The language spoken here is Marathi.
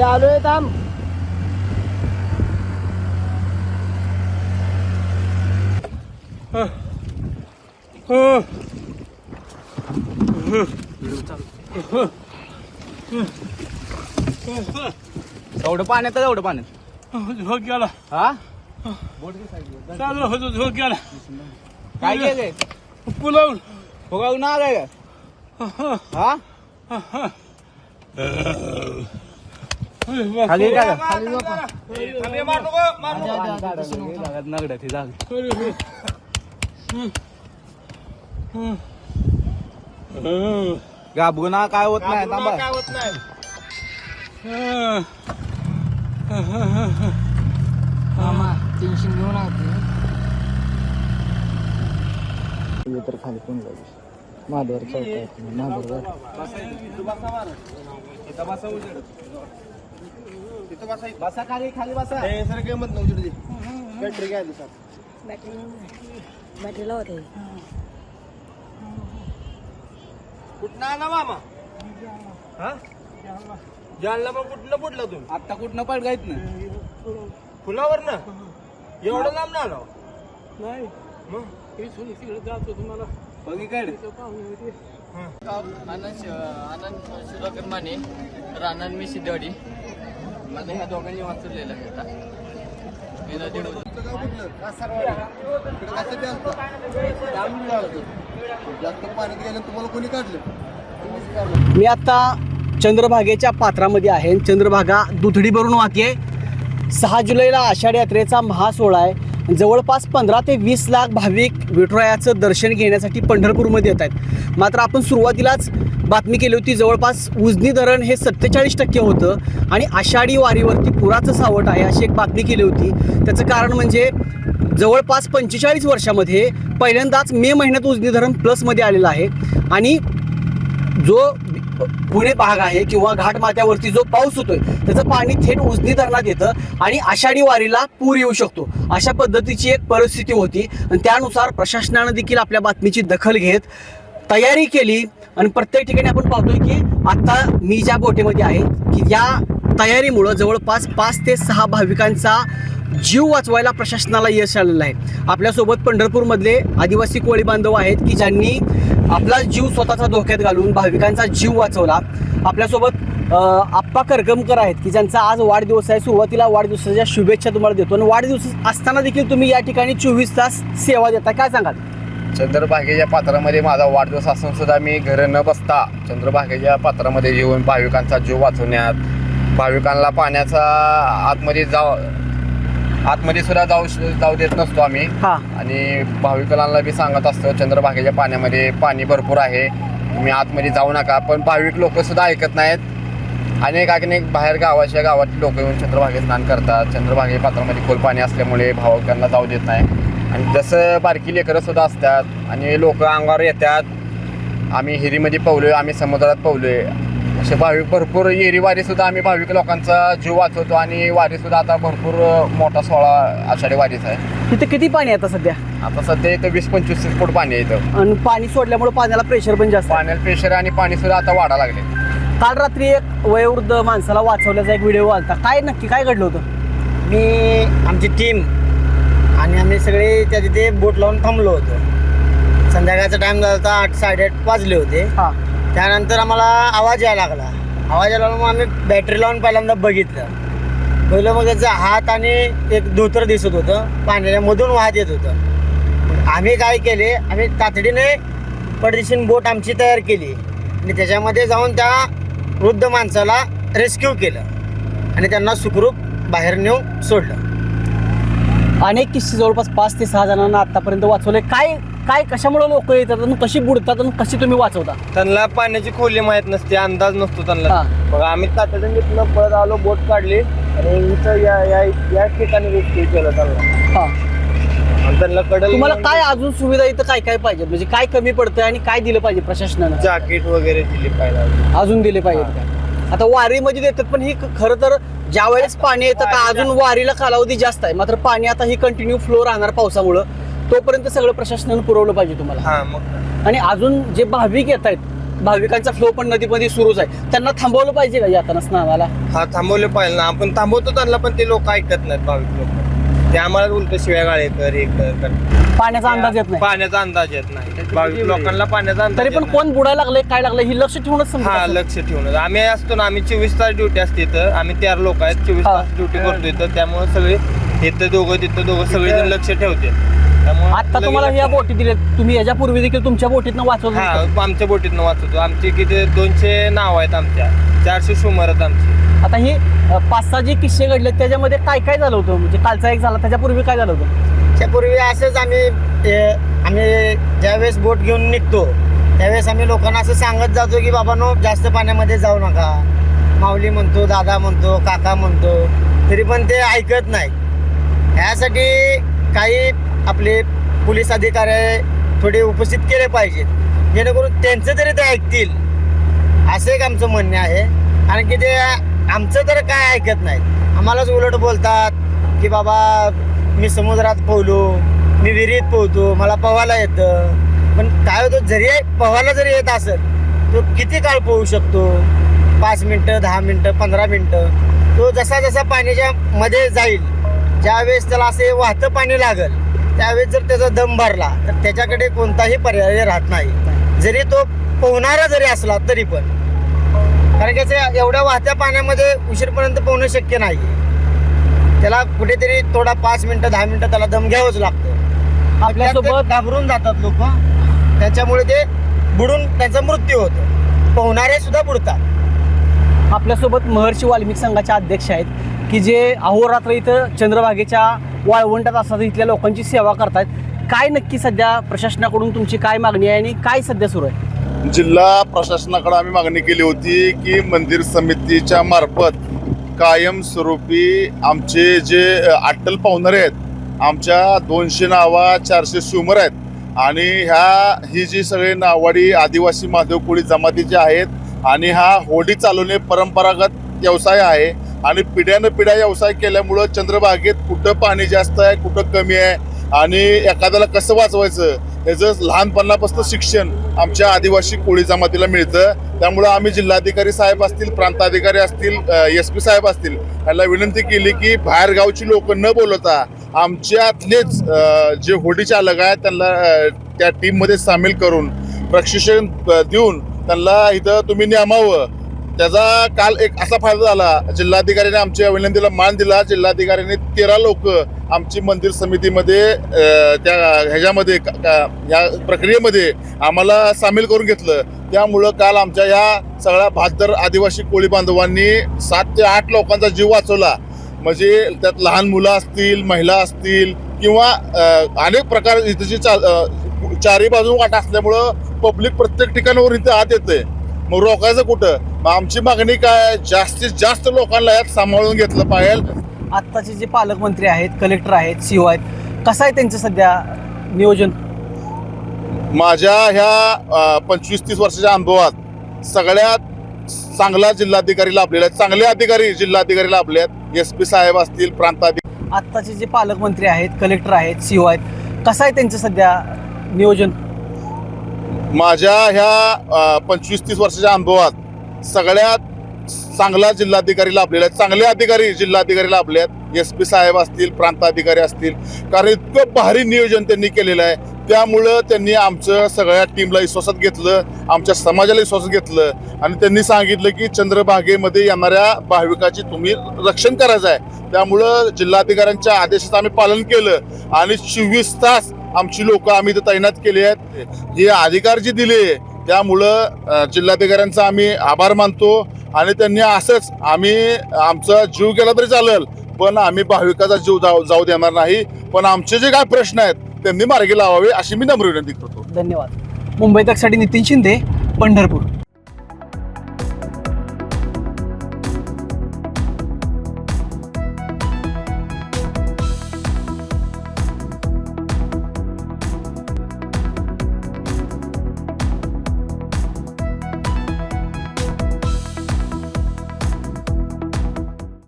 हे आलोय थांब एवढं पाण्यात आहे, एवढं पाण्यात झोक गेला हा चालू होतो झोक गेला काय केलंय पुलावून फुगाव ना आलाय का हा खाली काय नगड्यात हे झालं गाबगुना काय होत नाही थांबा. काय होत नाही. मामा टेन्शन घेऊ नका तर खाली पण लागेल महादेवर चौकात महादेवर बसा खाली खाली बसा. सर काय मत नव्हती बॅटरी काय आली सर? बॅटरीला होते. कुठं आला मामा? हा? जालना मग कुठलं पुटलं तुम्ही आता कुठनं पडगायत ना? फुलावर ना एवढं लांब ना आलो? नाही. मग? तिकडे जातो तुम्हाला बघीकडे आनंद आनंद सुधाकर माने रानन मी सिद्धवाडी माझं ह्या दोघांनी वाचलेलं आहे आता. मी नदी जास्त पाण्यात गेलं तुम्हाला कोणी काढलं? मी आता चंद्रभागेच्या पात्रामध्ये आहे. चंद्रभागा दुधडी भरून वाहते सहा जुलैला आषाढी यात्रेचा महासोहळा आहे. जवळपास पंधरा ते वीस लाख भाविक विठुरायाचं दर्शन घेण्यासाठी पंढरपूरमध्ये येत आहेत. मात्र आपण सुरुवातीलाच बातमी केली होती जवळपास उजनी धरण हे सत्तेचाळीस टक्के होतं आणि आषाढी वारीवरती पुराचं सावट आहे अशी एक बातमी केली होती. त्याचं कारण म्हणजे जवळपास पंचेचाळीस वर्षामध्ये पहिल्यांदाच मे महिन्यात उजनी धरण प्लसमध्ये आलेलं आहे आणि जो पुणे भाग आहे किंवा घाटमाथ्यावरती जो पाऊस होतोय त्याचं पाणी थेट उजनी धरणात येतं आणि आषाढी वारीला पूर येऊ शकतो. अशा पद्धतीची एक परिस्थिती होती आणि त्यानुसार प्रशासनानं देखील आपल्या बातमीची दखल घेत तयारी केली. आणि प्रत्येक ठिकाणी आपण पाहतोय की आता मी ज्या बोटीमध्ये आहे की या तयारीमुळं जवळपास पाच ते सहा भाविकांचा जीव वाचवायला प्रशासनाला यश आलेलं आहे. आपल्यासोबत पंढरपूरमधले आदिवासी कोळी बांधव आहेत की ज्यांनी आपला जीव स्वतःचा धोक्यात घालून भाविकांचा जीव वाचवला. आपल्यासोबत आप्पा करगमकर आहेत की ज्यांचा आज वाढदिवस आहे. सुरुवातीला वाढदिवसाच्या शुभेच्छा तुम्हाला देतो. आणि वाढदिवस असताना देखील तुम्ही या ठिकाणी चोवीस तास सेवा देता. काय सांगाल? चंद्रभागेच्या पात्रामध्ये माझा वाढदिवस असून सुद्धा मी घर न बसता चंद्रभागेच्या पात्रामध्ये येऊन भाविकांचा जीव वाचवण्यात भाविकांना पाण्याचा आतमध्ये जा आतमध्ये सुद्धा जाऊ जाऊ देत नसतो आम्ही. हां. आणि भाविकांना बी सांगत असतो चंद्रभागेच्या पाण्यामध्ये पाणी भरपूर आहे. तुम्ही आतमध्ये जाऊ नका. पण भाविक लोक सुद्धा ऐकत नाहीत. अनेक अनेक बाहेर गावाच्या गावातली लोक येऊन चंद्रभागेत स्नान करतात. चंद्रभागे पात्रामध्ये खोल पाणी असल्यामुळे भाविकांना जाऊ देत नाही. आणि जसं बारकी लेकरं सुद्धा असतात आणि लोक अंगावर येतात आम्ही हिरीमध्ये पवलोय आम्ही समुद्रात पवलोय. असे भाविक भरपूर येरी वारी सुद्धा आम्ही भाविक लोकांचा जीव वाचवतो आणि वारी सुद्धा आता भरपूर मोठा सोहळा आषाढी वारीचा आहे. तिथे किती पाणी आहे आता सध्या? आता सध्या इथं वीस पंचवीस फूट पाणी आहे इथं. आणि पाणी सोडल्यामुळे पाण्याला प्रेशर पण जास्त आहे. पाण्याला प्रेशर आणि पाणी सुद्धा आता वाढा लागले. काल रात्री एक वयोवृद्ध माणसाला वाचवल्याचा एक व्हिडिओ आलता. काय नक्की काय घडलं होतं? मी आमची टीम आणि आम्ही सगळे त्या तिथे बोट लावून थांबलो होतो. संध्याकाळचा टाइम झाला होता आठ साडेआठ वाजले होते. हां. त्यानंतर आम्हाला आवाज यायला लागला. आवाज यायला मग आम्ही बॅटरी लावून पहिल्यांदा बघितलं. पहिलं मग त्याचा हात आणि एक धोतर दिसत होतं. पाण्यामधून वाहत येत होतं. आम्ही काय केले आम्ही तातडीने पडदिशीन बोट आमची तयार केली. आणि त्याच्यामध्ये जाऊन त्या वृद्ध माणसाला रेस्क्यू केलं. आणि त्यांना सुखरूप बाहेर नेऊन सोडलं. अनेक किस्से जवळपास पाच ते सहा जणांना आतापर्यंत वाचवले काय काय कशामुळे लोक येतात आणि कशी बुडतात आणि कशी तुम्ही वाचवता? त्यांना पाण्याची खोली माहीत नसते अंदाज नसतो त्यांना. मग आम्ही तातडीने तिथनं पळत आलो बोट काढली आणि इथं या या या ठिकाणी रेस्क्यू केलं त्यांना. हा. आणि त्यांना कडल तुम्हाला काय अजून सुविधा इथं काय काय पाहिजे म्हणजे काय कमी पडतंय आणि काय दिलं पाहिजे प्रशासनानं? जॅकेट वगैरे दिली पाहिजे. अजून दिले पाहिजेत काय आता वारीमध्ये देतात पण ही खरं तर ज्या वेळेस पाणी येतं का अजून वारीला कालावधी जास्त आहे. मात्र पाणी आता ही कंटिन्यू फ्लो राहणार पावसामुळं. तोपर्यंत सगळं प्रशासनानं पुरवलं पाहिजे तुम्हाला. हा मग आणि अजून जे भाविक येत आहेत भाविकांचा फ्लो पण नदीमध्ये सुरूच आहे. त्यांना थांबवलं पाहिजे का जाताना स्नानाला? हा थांबवले पाहिजे ना. आपण थांबवतो त्यांना पण ते लोक ऐकत नाहीत भाविक लोक. ते आम्हाला उलट शिव्या गाळे कर हे कर कर. पाण्याचा अंदाज येत नाही. पाण्याचा अंदाज येत नाही. भाविक लोकांना पाण्याचा अंदाज तरी येत पण नाही. कोण बुडायला लागले काय लागलं ही लक्ष ठेवूनच समजत हा असेल. लक्ष ठेवून आम्ही असतो ना आम्ही चोवीस तास ड्युटी असते इथं. आम्ही तेरा लोक आहेत चोवीस हा. तास ड्युटी करतो इथं. त्यामुळे सगळे इथं दोघं तिथं दोघं सगळेजण लक्ष ठेवते. त्यामुळे आता लगेच तुम्हाला ह्या लक्षात- बोटी दिल्या तुम्ही याच्यापूर्वी देखील तुमच्या बोटीतनं वाचवत हा होता. आमच्या बोटीतनं वाचवतो. आमची किती दोनशे नाव आहेत आमच्या. चारशे सुमार आहेत आमची. आता ही पाच सहा जे किस्से घडले त्याच्यामध्ये काय काय झालं होतं? म्हणजे कालचा एक झाला त्याच्यापूर्वी काय झालं होतं? त्यापूर्वी असंच आम्ही आम्ही ज्यावेळेस बोट घेऊन निघतो त्यावेळेस आम्ही लोकांना असं सांगत जातो की बाबांनो जास्त पाण्यामध्ये जाऊ नका. माऊली म्हणतो दादा म्हणतो काका म्हणतो तरी पण ते ऐकत नाही ह्यासाठी काही आपले पोलीस अधिकारी थोडे उपस्थित केले पाहिजेत. जेणेकरून त्यांचं तरी ते ऐकतील. असं एक आमचं म्हणणं आहे. कारण की ते आमचं तर काय ऐकत नाही आम्हालाच उलट बोलतात की बाबा मी समुद्रात पोहलो मी विहिरीत पोहतो मला पोहायला येतं. पण काय होतं जरी पोहायला जरी येत असेल तो किती काळ पोहू शकतो? पाच मिनटं दहा मिनटं पंधरा मिनटं. तो जसा जसा पाण्याच्या मध्ये जाईल ज्यावेळेस त्याला असे वाहतं पाणी लागल त्यावेळेस जर त्याचा दम भरला तर त्याच्याकडे कोणताही पर्याय राहत नाही. जरी तो पोहणारा जरी असला तरी पण. कारण की एवढ्या वाहत्या पाण्यामध्ये उशीरपर्यंत पोहणं शक्य नाही. त्याला कुठेतरी थोडा पाच मिनटं दहा मिनटं त्याला दम घ्यावंच लागतं. आपल्यासोबत घाबरून जातात लोक. त्याच्यामुळे ते बुडून त्यांचा मृत्यू होतो. पोहणारे सुद्धा बुडतात. आपल्यासोबत महर्षी वाल्मिक संघाचे अध्यक्ष आहेत की जे अहोरात्र इथं चंद्रभागेच्या वाळवंटात असतात इथल्या लोकांची सेवा करतात काय नक्की सध्या प्रशासनाकडून तुमची काय मागणी आहे आणि काय सध्या सुरू आहे? जिल्हा प्रशासनाकडे आम्ही मागणी केली होती की मंदिर समितीच्या मार्फत कायमस्वरूपी आमचे जे अट्टल पाहुणारे आहेत आमच्या दोनशे नावा चारशे सुमर आहेत आणि ह्या ही जी सगळे नावाडी आदिवासी माधव कोळी जमाती आहेत आणि हा होडी चालवणे परंपरागत व्यवसाय आहे आणि पिढ्यानं पिढ्या व्यवसाय केल्यामुळं चंद्रभागेत कुठं पाणी जास्त आहे कुठं कमी आहे आणि एखाद्याला कसं वाचवायचं याचं लहानपणापासून शिक्षण आमच्या आदिवासी कोळी जमातीला मिळतं. त्यामुळं आम्ही जिल्हाधिकारी साहेब असतील प्रांताधिकारी असतील एस पी साहेब असतील यांना विनंती केली की बाहेरगावची लोक न बोलवता आमच्यातलेच जे होडी चालक आहेत त्यांना त्या टीममध्ये सामील करून प्रशिक्षण देऊन त्यांना इथं तुम्ही नेमावं. त्याचा काल एक असा फायदा झाला. जिल्हाधिकाऱ्याने आमच्या विनंतीला मान दिला. जिल्हाधिकाऱ्यांनी तेरा लोक आमची मंदिर समितीमध्ये त्या ह्याच्यामध्ये क- या प्रक्रियेमध्ये आम्हाला सामील करून घेतलं. त्यामुळं काल आमच्या या सगळ्या बहात्तर आदिवासी कोळी बांधवांनी सात ते आठ लोकांचा जीव वाचवला. म्हणजे त्यात लहान मुलं असतील महिला असतील किंवा अनेक प्रकार इथं जी चा चारी बाजू वाटा असल्यामुळं पब्लिक प्रत्येक ठिकाणावर इथं आत येते मग रोखायचं कुठं? मग आमची मागणी काय? जास्तीत जास्त लोकांना यात सांभाळून घेतलं पाहिजे. आत्ताचे जे पालकमंत्री आहेत कलेक्टर आहेत सीओ आहेत कसं आहे त्यांचं सध्या नियोजन? माझ्या ह्या पंचवीस तीस वर्षाच्या अनुभवात सगळ्यात चांगला जिल्हाधिकारी लाभलेला आहे चांगले अधिकारी जिल्हाधिकारी लाभले आहेत. एस पी साहेब असतील प्रांताधिकारी आत्ताचे जे पालकमंत्री आहेत कलेक्टर आहेत सीओ आहेत कसं आहे त्यांचं सध्या नियोजन? माझ्या ह्या पंचवीस तीस वर्षाच्या अनुभवात सगळ्यात चांगला जिल्हाधिकारी लाभलेला आहे चांगले अधिकारी जिल्हाधिकारी लाभले आहेत. एस पी साहेब असतील प्रांताधिकारी असतील. कारण इतकं भारी नियोजन त्यांनी केलेलं आहे. त्यामुळं त्यांनी आमचं सगळ्या टीमला विश्वासात घेतलं आमच्या समाजाला विश्वासात घेतलं आणि त्यांनी सांगितलं की चंद्रभागेमध्ये येणाऱ्या भाविकाची तुम्ही रक्षण करायचं आहे. त्यामुळं जिल्हाधिकाऱ्यांच्या आदेशाचं आम्ही पालन केलं आणि चोवीस तास आमची लोक आम्ही इथं तैनात केली आहेत. हे अधिकार जे दिले त्यामुळं जिल्हाधिकाऱ्यांचा आम्ही आभार मानतो आणि त्यांनी असंच आम्ही आमचा जीव गेला तरी चालेल पण आम्ही भाविकाचा जीव जाऊ जाऊ देणार नाही. पण आमचे जे काय प्रश्न आहेत त्यांनी मार्गी लावावे अशी मी नम्र विनंती करतो. धन्यवाद. मुंबई तकसाठी नितीन शिंदे पंढरपूर.